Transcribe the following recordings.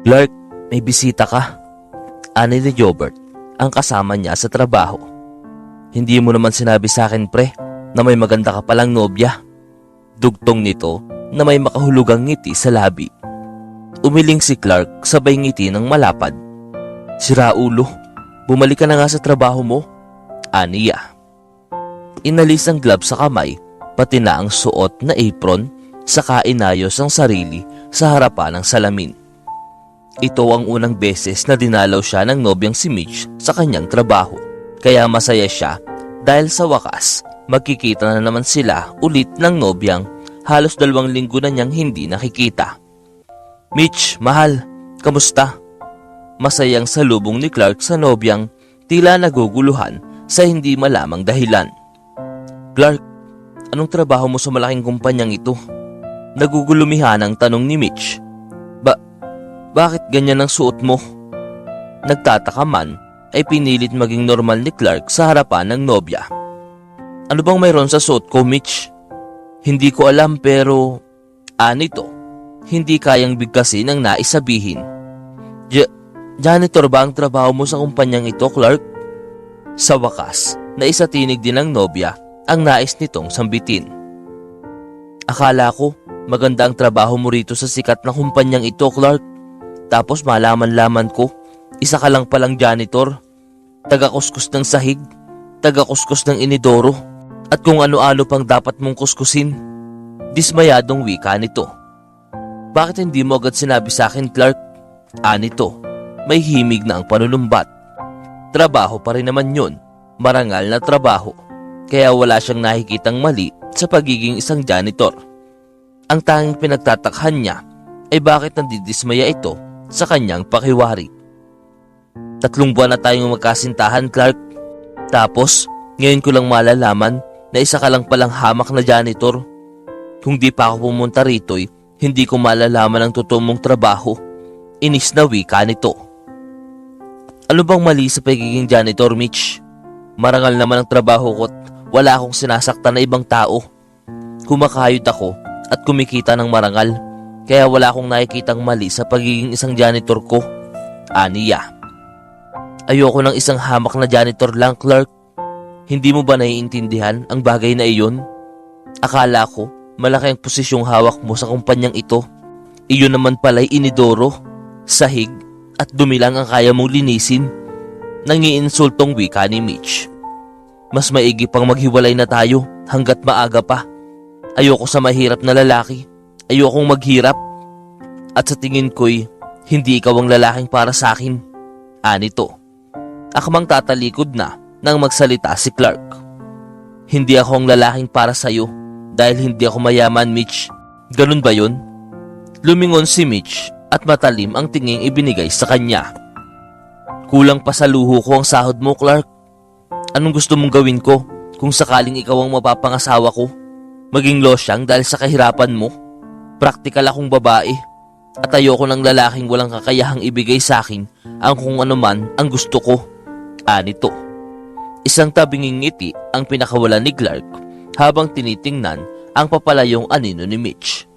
Clark, may bisita ka. Ani ni Jobert, ang kasama niya sa trabaho. Hindi mo naman sinabi sa akin pre na may maganda ka palang nobya. Dugtong nito na may makahulugang ngiti sa labi. Umiling si Clark sabay ngiti ng malapad. Sira ulo, bumalik ka na nga sa trabaho mo. Aniya. Inalis ang glove sa kamay, pati na ang suot na apron, saka inayos ang sarili sa harapan ng salamin. Ito ang unang beses na dinalaw siya ng nobyang si Mitch sa kanyang trabaho. Kaya masaya siya dahil sa wakas, magkikita na naman sila ulit ng nobyang halos dalawang linggo na niyang hindi nakikita. Mitch, mahal, kamusta? Masayang salubong ni Clark sa nobyang tila naguguluhan sa hindi malamang dahilan. Clark, anong trabaho mo sa malaking kumpanyang ito? Nagugulumihan ang tanong ni Mitch. Ba, bakit ganyan ang suot mo? Nagtataka man ay pinilit maging normal ni Clark sa harapan ng nobya. Ano bang mayroon sa suot ko, Mitch? Hindi ko alam pero... Anito, hindi kayang bigkasin ang naisabihin. Ja- janitor ba ang trabaho mo sa kumpanyang ito, Clark? Sa wakas, naisatinig din ng nobya ang nais nitong sambitin. Akala ko, maganda ang trabaho mo rito sa sikat na kumpanyang ito, Clark. Tapos malaman-laman ko, isa ka lang palang janitor, taga-kuskus ng sahig, taga-kuskus ng inidoro, at kung ano-ano pang dapat mong kuskusin. Dismayadong wika nito. Bakit hindi mo agad sinabi sa akin, Clark? Anito, may himig na ang panunumbat. Trabaho pa rin naman yun, marangal na trabaho. Kaya wala siyang nakikitang mali sa pagiging isang janitor. Ang tanging pinagtatakhan niya ay bakit nandidismaya ito sa kanyang pakiwari. Tatlong buwan na tayong magkasintahan, Clark. Tapos, ngayon ko lang malalaman na isa ka lang palang hamak na janitor. Kung di pa ako pumunta rito'y hindi ko malalaman ang totoo mong trabaho. Inis na wika nito. Ano bang mali sa pagiging janitor, Mitch? Marangal naman ang trabaho ko't wala akong sinasaktan na ibang tao. Kumakayod ako at kumikita ng marangal kaya wala akong nakikitang mali sa pagiging isang janitor ko. Aniya. Ayoko ng isang hamak na janitor lang, Clark. Hindi mo ba naiintindihan ang bagay na iyon? Akala ko, malaki ang posisyong hawak mo sa kumpanyang ito. Iyon naman pala'y inidoro, sahig, at dumi lang ang kaya mong linisin. Nangiinsultong wika ni Mitch. Mas maigi pang maghiwalay na tayo hanggat maaga pa. Ayoko sa mahirap na lalaki. Ayokong maghirap. At sa tingin ko'y hindi ikaw ang lalaking para sa akin. Anito. Akmang tatalikod na nang magsalita si Clark. Hindi ako ang lalaking para sa'yo dahil hindi ako mayaman, Mitch. Ganun ba yun? Lumingon si Mitch at matalim ang tinging ibinigay sa kanya. Kulang pa sa luho ko ang sahod mo, Clark. Anong gusto mong gawin ko kung sakaling ikaw ang mapapangasawa ko? Maging losyang dahil sa kahirapan mo? Praktikal akong babae at ayoko ng lalaking walang kakayahang ibigay sa akin ang kung ano man ang gusto ko. Anito. Isang tabinging ngiti ang pinakawalan ni Clark habang tinitingnan ang papalayong anino ni Mitch.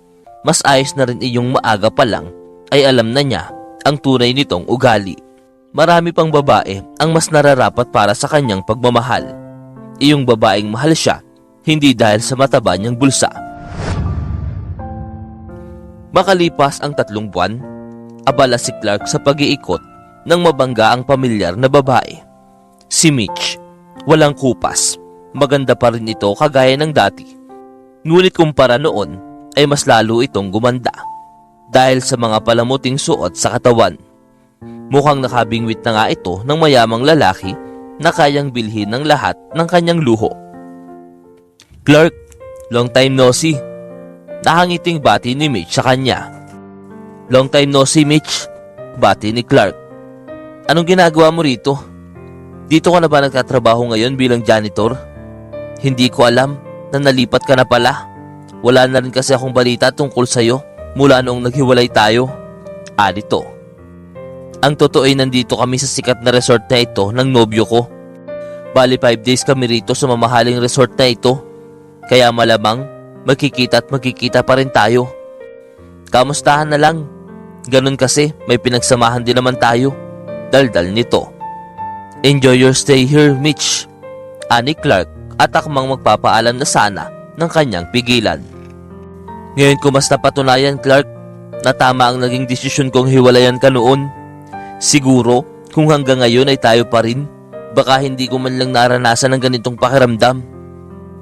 Mas ayos na rin iyong maaga pa lang ay alam na niya ang tunay nitong ugali. Marami pang babae ang mas nararapat para sa kanyang pagmamahal. Iyong babaeng mahal siya, hindi dahil sa mataba niyang bulsa. Makalipas ang tatlong buwan, abala si Clark sa pag-iikot ng mabangga ang pamilyar na babae. Si Mitch, walang kupas, maganda pa rin ito kagaya ng dati. Ngunit kumpara noon ay mas lalo itong gumanda dahil sa mga palamuting suot sa katawan. Mukhang nakabingwit na nga ito ng mayamang lalaki na kayang bilhin ng lahat ng kanyang luho. Clark, long time no see. Nakangiting bati ni Mitch sa kanya. Long time no see, Mitch. Bati ni Clark. Anong ginagawa mo rito? Dito ka na ba nagtatrabaho ngayon bilang janitor? Hindi ko alam na nalipat ka na pala. Wala na rin kasi akong balita tungkol sa'yo mula noong naghiwalay tayo. Alito. Ang totoo ay nandito kami sa sikat na resort na ito ng nobyo ko. Bali 5 days kami rito sa mamahaling resort na ito. Kaya malamang magkikita at magkikita pa rin tayo. Kamustahan na lang? Ganun kasi, may pinagsamahan din naman tayo. Daldal nito. Enjoy your stay here, Mitch. Ani Clark at akmang magpapaalam na sana ng kanyang pigilan. Ngayon ko mas napatunayan, Clark, na tama ang naging desisyon kong hiwalayan ka noon. Siguro, kung hanggang ngayon ay tayo pa rin, baka hindi ko man lang naranasan ng ganitong pakiramdam.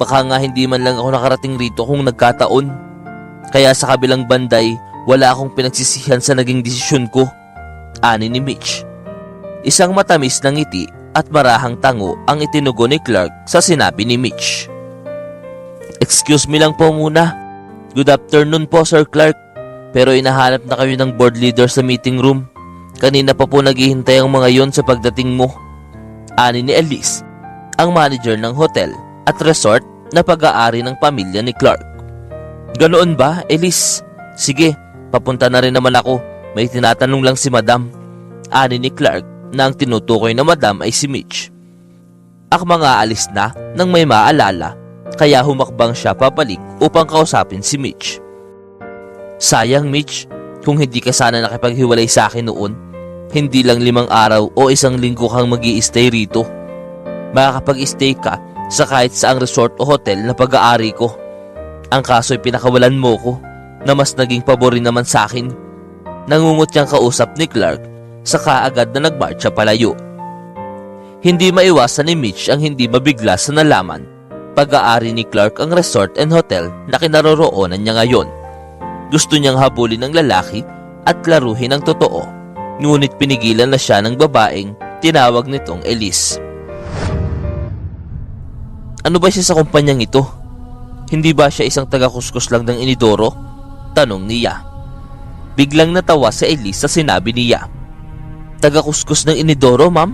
Baka nga hindi man lang ako nakarating rito kung nagkataon. Kaya sa kabilang banday, wala akong pinagsisihan sa naging desisyon ko. Ani ni Mitch. Isang matamis na ngiti at marahang tango ang itinugo ni Clark sa sinabi ni Mitch. Excuse me lang po muna. Good afternoon po Sir Clark. Pero inahanap na kayo ng board leader sa meeting room. Kanina pa po naghihintay ang mga yon sa pagdating mo. Ani ni Elise, ang manager ng hotel at resort na pag-aari ng pamilya ni Clark. Ganoon ba, Elise? Sige, papunta na rin naman ako. May tinatanong lang si Madam. Ani ni Clark na ang tinutukoy na Madam ay si Mitch. Akma nga alis na nang may maalala kaya humakbang siya pabalik upang kausapin si Mitch. Sayang Mitch, kung hindi ka sana nakipaghiwalay sa akin noon, hindi lang limang araw o isang linggo kang mag stay rito. Makakapag-stay ka sa kahit saang resort o hotel na pag-aari ko. Ang kaso'y pinakawalan mo ko na mas naging paborin naman sa akin. Nangungot niyang kausap ni Clark sa kaagad na nagmarcha palayo. Hindi maiwasan ni Mitch ang hindi mabigla sa nalaman. Pag-aari ni Clark ang resort and hotel na kinaroroonan niya ngayon. Gusto niyang habulin ng lalaki at laruhin ng totoo. Ngunit pinigilan na siya ng babaeng tinawag nitong Elise. Ano ba siya sa kumpanyang ito? Hindi ba siya isang taga-kuskus lang ng inidoro? Tanong niya. Biglang natawa si Elise sa sinabi niya. Taga-kuskus ng inidoro, ma'am?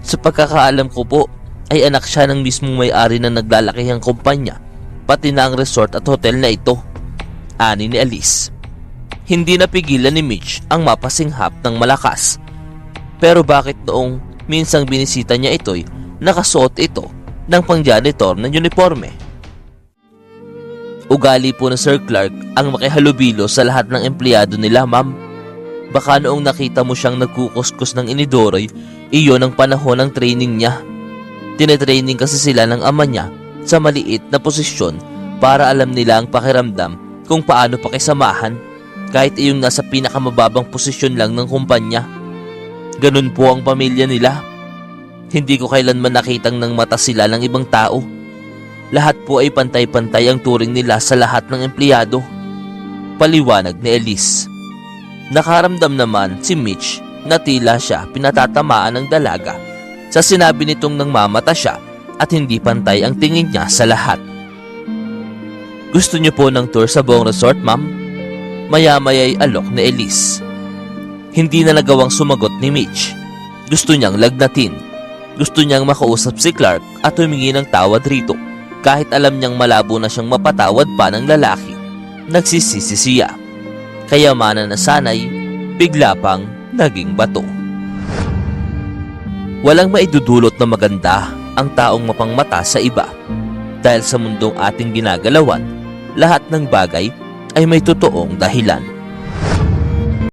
Sa pagkakaalam ko po, ay anak siya ng mismong may-ari ng naglalakihang kumpanya, pati na ang resort at hotel na ito. Ani ni Elise. Hindi napigilan ni Mitch ang mapasinghap ng malakas. Pero bakit noong minsang binisita niya ito'y nakasuot ito ng pang-janitor ng uniforme? Ugali po ng Sir Clark ang makihalubilo sa lahat ng empleyado nila, ma'am. Baka noong nakita mo siyang nagkukuskus ng inidoroy, iyon ang panahon ng training niya. Tinetraining kasi sila ng ama niya sa maliit na posisyon para alam nila ang pakiramdam kung paano pakisamahan kahit iyong nasa pinakamababang posisyon lang ng kumpanya. Ganun po ang pamilya nila. Hindi ko kailanman nakitang ng mata sila ng ibang tao. Lahat po ay pantay-pantay ang turing nila sa lahat ng empleyado. Paliwanag ni Elise. Nakaramdam naman si Mitch na tila siya pinatatamaan ng dalaga sa sinabi nitong nang mamata siya at hindi pantay ang tingin niya sa lahat. Gusto niyo po ng tour sa buong resort, ma'am? Maya-maya ay alok ni Elise. Hindi na nagawang sumagot ni Mitch. Gusto niyang lagnatin. Gusto niyang makausap si Clark at humingi ng tawad rito kahit alam niyang malabo na siyang mapatawad pa ng lalaki. Nagsisisi siya. Kayamanan na sanay, bigla pang naging bato. Walang maidudulot na maganda ang taong mapangmata sa iba. Dahil sa mundong ating ginagalawan, lahat ng bagay ay may totoong dahilan.